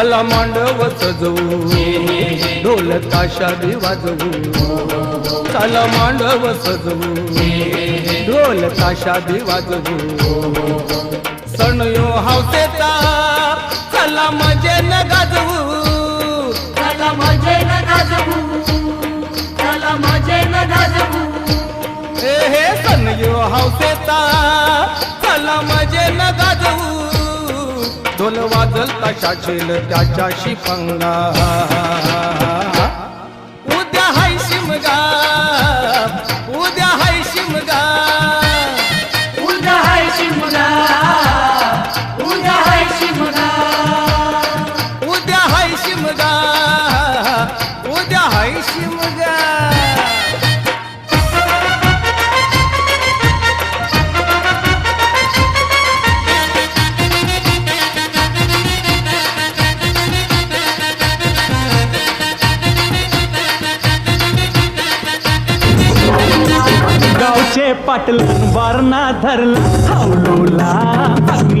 चला मांडव सजवू ढोल ताशा बी वाजवू. चला मांडव सजवू ढोल ताशा बी वाजवू. सण यो हौसेचा चला मजे न गाजवू. चला मजे न गाजवू. चला मजे न गाजवू. हे हे सण यो हौसेचा चला मजे न गाजवू. ढोल वाजल ताशा छेल त्याच्याशी पंगा. उद्या हाय शिमगा उद्या हाय शिमगा. उद्या हाय शिमगा उद्या हाय शिमगा. उद्या हाय शिमगा उद्या हाय शिमगा. गावचे पाटल धरला हावलोला अग्नी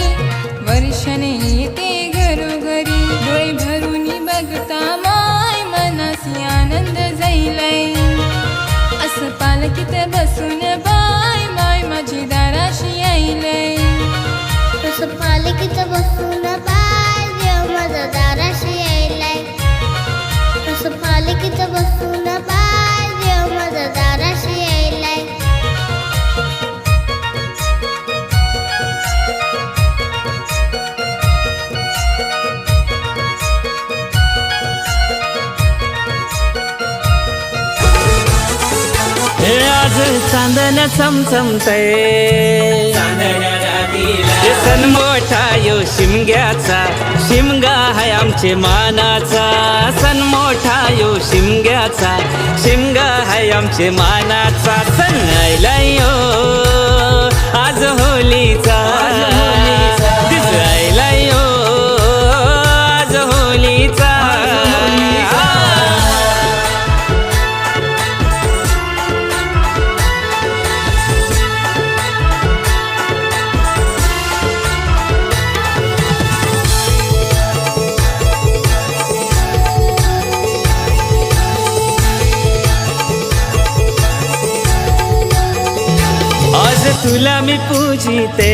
असं पालखीत बसून आज चांदण्या चमचमतय. हे सण मोठा यो शिमग्याचा शिमगा हाय आमचे मानाचा. सण मोठा यो शिमग्याचा शिमगा हाय आमचे मानाचा. सण आयला यो आज होलीचा. तुला मी पूजिते.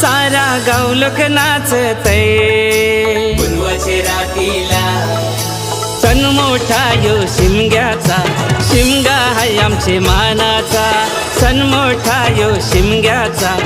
सारा गाव लोक नाचते सण मोठा यो शिमग्याचा. शिमगा हाय आमचे मानाचा. सण मोठा यो शिमग्याचा.